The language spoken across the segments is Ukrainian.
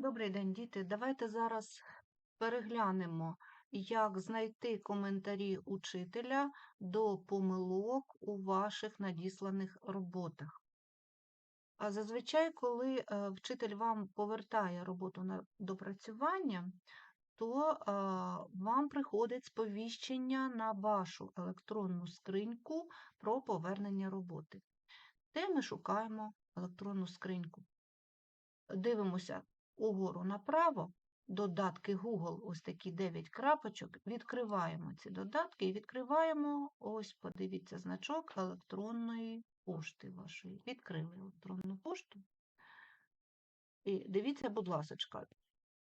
Добрий день, діти. Давайте зараз переглянемо, як знайти коментарі учителя до помилок у ваших надісланих роботах. А зазвичай, коли е, вчитель вам повертає роботу на допрацювання, то е, вам приходить сповіщення на вашу електронну скриньку про повернення роботи. Де ми шукаємо електронну скриньку? Дивимося угору направо, додатки Google, ось такі 9 крапочок, відкриваємо ці додатки і відкриваємо, ось, подивіться, значок електронної пошти вашої. Відкрили електронну пошту. І дивіться, будь ласка,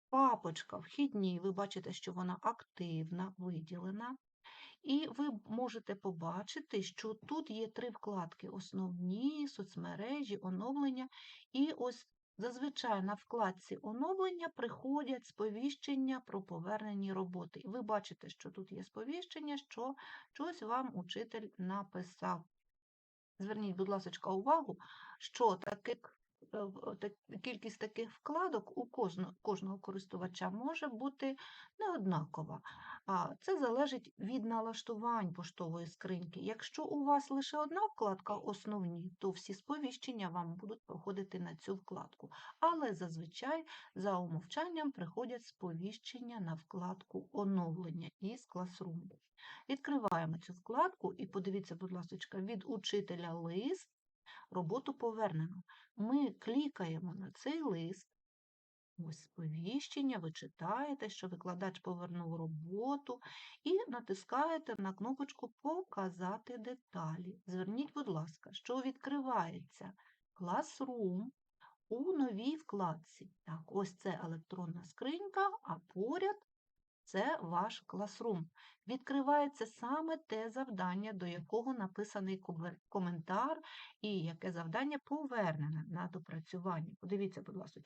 папочка вхідні, ви бачите, що вона активна, виділена. І ви можете побачити, що тут є три вкладки: основні, соцмережі, оновлення. І ось зазвичай на вкладці оновлення приходять сповіщення про повернені роботи. І ви бачите, що тут є сповіщення, що щось вам учитель написав. Зверніть, будь ласка, увагу, що таких, кількість таких вкладок у кожного, кожного користувача може бути неоднакова. А це залежить від налаштувань поштової скриньки. Якщо у вас лише одна вкладка основні, то всі сповіщення вам будуть проходити на цю вкладку. Але зазвичай за умовчанням приходять сповіщення на вкладку оновлення із Classroom. Відкриваємо цю вкладку і подивіться, будь ласка, від учителя лист, роботу повернено. Ми клікаємо на цей лист, ось сповіщення, ви читаєте, що викладач повернув роботу, і натискаєте на кнопочку Показати деталі. Зверніть, будь ласка, що відкривається Classroom у новій вкладці. Так, ось це електронна скринька, а поряд це ваш класрум. Відкривається саме те завдання, до якого написаний коментар, і яке завдання повернене на допрацювання. Подивіться, будь ласка.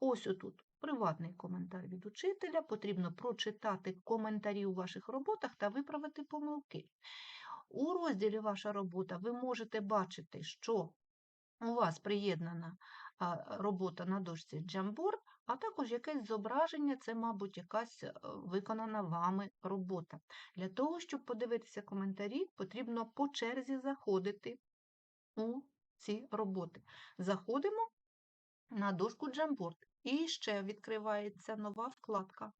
Ось отут приватний коментар від учителя. Потрібно прочитати коментарі у ваших роботах та виправити помилки. У розділі Ваша робота ви можете бачити, що у вас приєднана робота на дошці Jamboard, а також якесь зображення, це, мабуть, якась е, виконана вами робота. Для того, щоб подивитися коментарі, потрібно по черзі заходити у ці роботи. Заходимо на дошку Jamboard. І ще відкривається нова вкладка.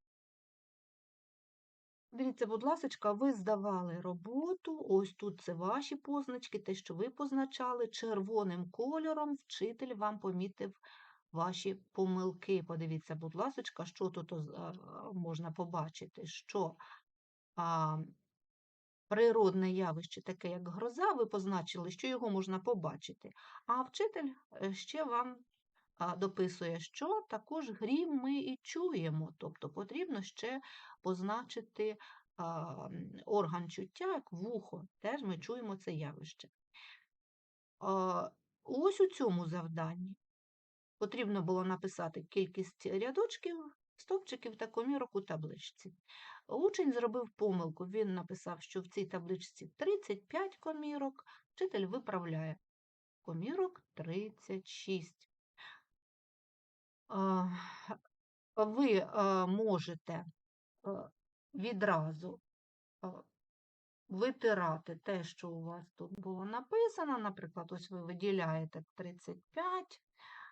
Дивіться, будь ласка, ви здавали роботу, ось тут це ваші позначки, те, що ви позначали, червоним кольором вчитель вам помітив ваші помилки. Подивіться, будь ласка, що тут можна побачити, що а, природне явище, таке як гроза, ви позначили, що його можна побачити, а вчитель е, ще вам дописує, що також грім ми і чуємо, тобто потрібно ще позначити орган чуття, як вухо, теж ми чуємо це явище. Ось у цьому завданні потрібно було написати кількість рядочків, стовпчиків та комірок у табличці. Учень зробив помилку, він написав, що в цій табличці 35 комірок, вчитель виправляє. Комірок 36. Ви можете відразу витирати те, що у вас тут було написано. Наприклад, ось ви виділяєте 35, а,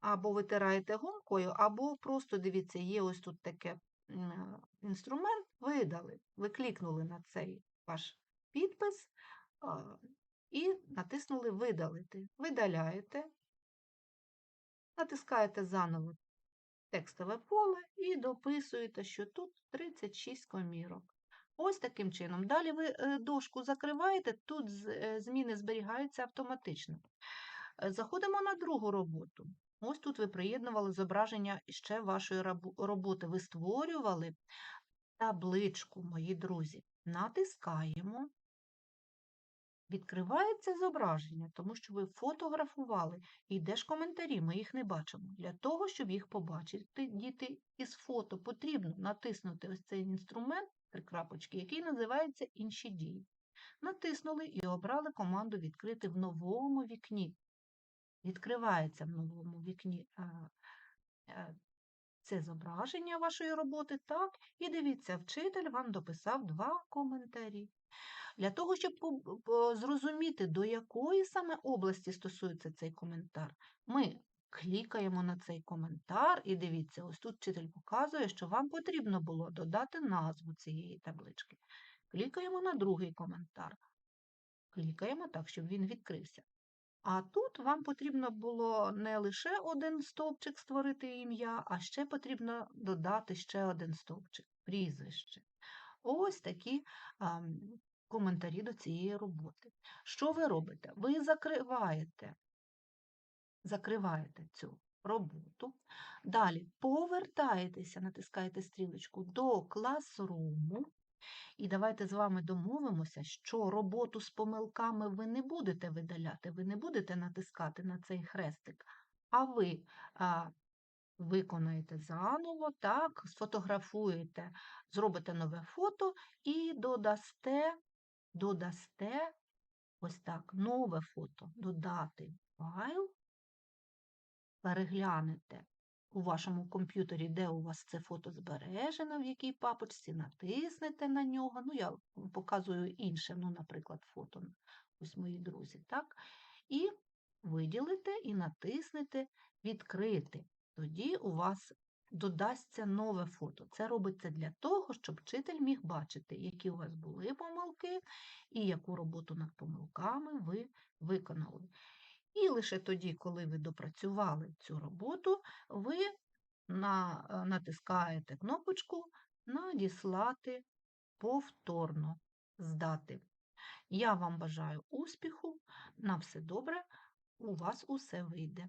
або витираєте гумкою, або просто дивіться, є ось тут таке інструмент, видали. Ви клікнули на цей ваш підпис і натиснули Видалити. Видаляєте, натискаєте заново текстове поле і дописуєте, що тут 36 комірок. Ось таким чином. Далі ви е, дошку закриваєте, тут е, зміни зберігаються автоматично. Е, Заходимо на другу роботу. Ось тут ви приєднували зображення ще вашої роботи. Ви створювали табличку, мої друзі. Натискаємо. Відкривається зображення, тому що ви фотографували. І ж коментарі? Ми їх не бачимо. Для того, щоб їх побачити, діти із фото потрібно натиснути ось цей інструмент, три крапочки, який називається Інші дії. Натиснули і обрали команду Відкрити в новому вікні. Відкривається в новому вікні е, це зображення вашої роботи, так, і дивіться, вчитель вам дописав два коментарі. Для того, щоб зрозуміти, до якої саме області стосується цей коментар, ми клікаємо на цей коментар і дивіться, ось тут вчитель показує, що вам потрібно було додати назву цієї таблички. Клікаємо на другий коментар. Клікаємо так, щоб він відкрився. А тут вам потрібно було не лише один стовпчик створити ім'я, а ще потрібно додати ще один стовпчик прізвище. Ось такі а, коментарі до цієї роботи. Що ви робите? Ви закриваєте, закриваєте цю роботу. Далі повертаєтеся, натискаєте стрілочку до класруму. І давайте з вами домовимося, що роботу з помилками ви не будете видаляти, ви не будете натискати на цей хрестик, а ви а, виконаєте заново, так, сфотографуєте, зробите нове фото і додасте, додасте ось так, нове фото, додати файл, переглянете у вашому комп'ютері, де у вас це фото збережено, в якій папочці, натиснете на нього. Ну, я показую інше, ну, наприклад, фото, ось мої друзі, так? І виділите і натиснете Відкрити. Тоді у вас додасться нове фото. Це робиться для того, щоб вчитель міг бачити, які у вас були помилки і яку роботу над помилками ви виконали. І лише тоді, коли ви допрацювали цю роботу, ви е, натискаєте кнопочку Надіслати повторно здати. Я вам бажаю успіху, на все добре, у вас усе вийде.